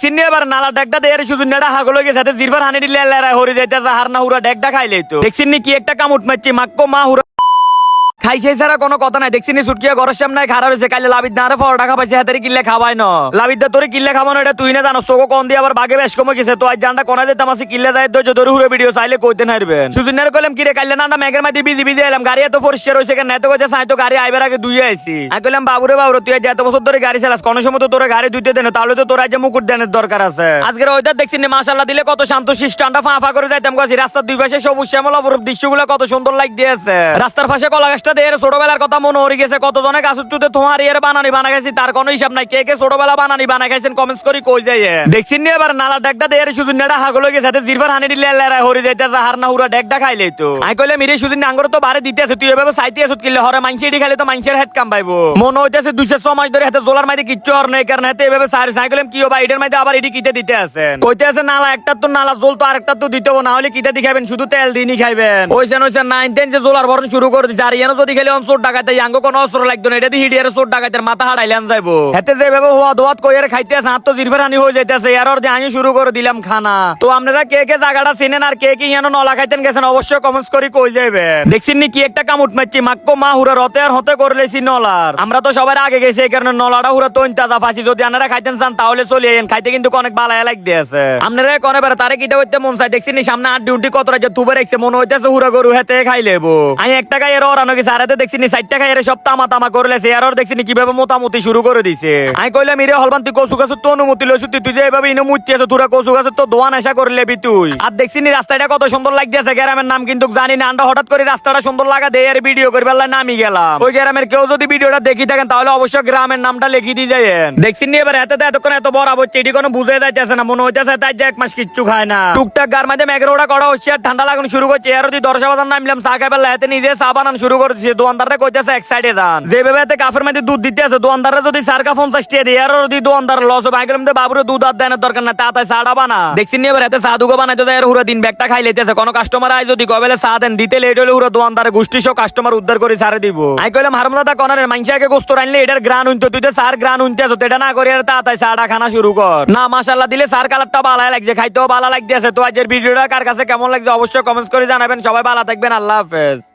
চিনি এবার নালা ডেকটা দেয় শুধু নেড়া হাগলো গেছে সাথে জিরবার হানি দিলে হরি যাইতেছে, হার না হুরা ডেকটা খাইলেই তো দেখছিনি কি একটা কামুট মারছি, মাক্কো মা হুরা খাই খাই ছাড়া কোনো কথা নাই। দেখছিনি সুটকিয়া ঘরের সামনে খারা রয়েছে কাইলে লাভিদ না, আরে ফর টাকা পাইছে হাতে কিনলে খাওয়াই ন। লাভিদ দা তোরে কিল্লে খাওয়ানো এটা তুই না জানোস, তোকে কোন দিয়ে আবার বাগে বেশ কমে গেছে। তো আজ জানটা কোনা দিতাম আছে কিল্লে দেয় তো যদি হুরে ভিডিও চাইলে কইতে নারবেন সুদিনের কইলাম, কিরে, কাইলে না না, মেঘের মাঝে বিজি বিজি এলাম গাড়ি এত পরিষ্কার হয়েছে কেন? এত কইছে সাই তো গাড়ি আইবার আগে দুই আইছি। আমি কইলাম, বাবুরে বাবুরে, তুই আজ এত বছর ধরে গাড়ি চালাস, কোনো সময় তো তোর গাড়ি দুইতে দেন তাহলে তো তোর আজ মুকুট দেনের দরকার আছে। আজকের ওইটার দেখছি মাসাল্লাহ দিলে কত শান্ত শিষ্টানটা ফাঁফা করে যাইতাম। কাছি রাস্তার দুই পাশে সবুজ শ্যামল অপরূপ দৃশ্যগুলো কত সুন্দর লাগ দিয়েছে। রাস্তার পাশে কলা গাছটা দিয়ে ছোটবেলার কথা মনে হয়ে গেছে কত জনে গাছ তুতে তোমার ইয়ের বানানি বানা গেছি তার কোনো হিসাব নাই। কে কে ছোটবেলা বানানি বানা খাইছেন কমেন্টস করি কই যাই দেখছিন নি এবার নালা ডেকটা দিয়ে শুধু নেড়া হাগলো গেছে সাথে জিরবার হানি দিলে লেরা হরি যাইতেছে হার না হুরা ডেকটা খাইলেই তো। আমি কইলে মিরে শুধু আঙ্গর তো বারে দিতে আছে, তুই এভাবে সাইতে আসুত কিনলে হরে মাইনছে এটি খাইলে তো মাইনছের হেড কাম পাইবো। মনে হইতেছে দুইশো ছ মাস ধরে হাতে জোলার মাইতে কিচ্ছু হর নেই, কারণ হাতে এভাবে সারি সাই কইলাম কি হবে এটার মাইতে আবার এটি কিতে দিতে আছেন? কইতে আছে নালা একটা তো নালা, জোল তো আরেকটা তো দিতে না হলে কিতে দিখাবেন শুধু তেল দিনই খাইবেন। ওইসেন ওইসেন নাইন টেন যে জোলার ভরণ শুরু করে দিছে, আর ইয়ানো যদি খেলে অনসোর ডাকাতে ইয়াঙ্গ কোনো অস্ত্র লাগতো না। এটা দিয়ে হিডিয়ারে চোর ডাকাতের মাথা হারাইলেন যাইবো। হেতে যেভাবে হওয়া দোয়াত কইয়ারে খাইতে আছে হাত জিরফের হানি হয়ে যাইতেছে এর অর্ধে আমি শুরু করে দিলাম খানা। তো আপনারা কে কে জায়গাটা চিনেন আর কে কি ইয়ানো নলা খাইতেন গেছেন, অবশ্যই কমেন্টস করি কই যাবেন দেখছেন নি কি একটা কামুট মারছি মাক্কো মা হুরা রতে আর হতে করলেছি নলার। আমরা তো সবার আগে গেছি, এই কারণে নলাটা হুরা তো তাজা ফাঁসি। যদি আপনারা খাইতেন চান, তাহলে চলে আইন খাইতে কিন্তু অনেক বালায় লাগ দিয়েছে আপনারা কোনে বেড়ে তারে কিটা হইতে মন চাই দেখছেন সামনে আট ডিউটি কত রাজ্য তুবে রেখছে, মনে হইতেছে হুরা গরু হেতে খাই লেবো আমি একটা খাই এর আরে দেখছি নি সব তামা তামা করলেছে আর দেখছি কীভাবে শুরু করে দিছে। আমি কইলাম, ইরে হলবান, তুই কসু গাছ তো অনুমতি তুই যে এভাবে ইনো তোরা কসু গাছ তো দোয়া নেশা তুই। আর দেখছি নি রাস্তাটা কত সুন্দর নাম কিন্তু জানি না। আন্ডা হঠাৎ করে রাস্তাটা সুন্দর লাগা দেয়, আর ভিডিও নামি গেলাম। ওই কেউ যদি ভিডিওটা দেখি থাকেন, তাহলে অবশ্যই গ্রামের নামটা লিখি দিয়ে দেখছি নি এবার এতে এতক্ষণ এত বড় হচ্ছে এটি কোনো বুঝে যাইতেছে না, মনে হইতেছে তাই যে এক মাস কিচ্ছু খায় না। টুকটাক গার মাঝে মেঘের ওটা করা হচ্ছে, আর ঠান্ডা লাগানো শুরু করছে। এর যদি দর্শা বাজার নামলাম চা খাই বেলা এতে নিজে চা বানানো শুরু করে কোনো কাস্টমার উদ্ধার এটার গ্রান তুই তো সার না আর তা শুরু কর। না দিলে সার ভালো লাগছে, খাইতেও ভালো লাগতেছে তো আজকের ভিডিওটা কার কাছে কেমন লাগছে, অবশ্যই কমেন্টস করে জানাবেন। সবাই ভালো থাকবেন, আল্লাহ হাফেজ।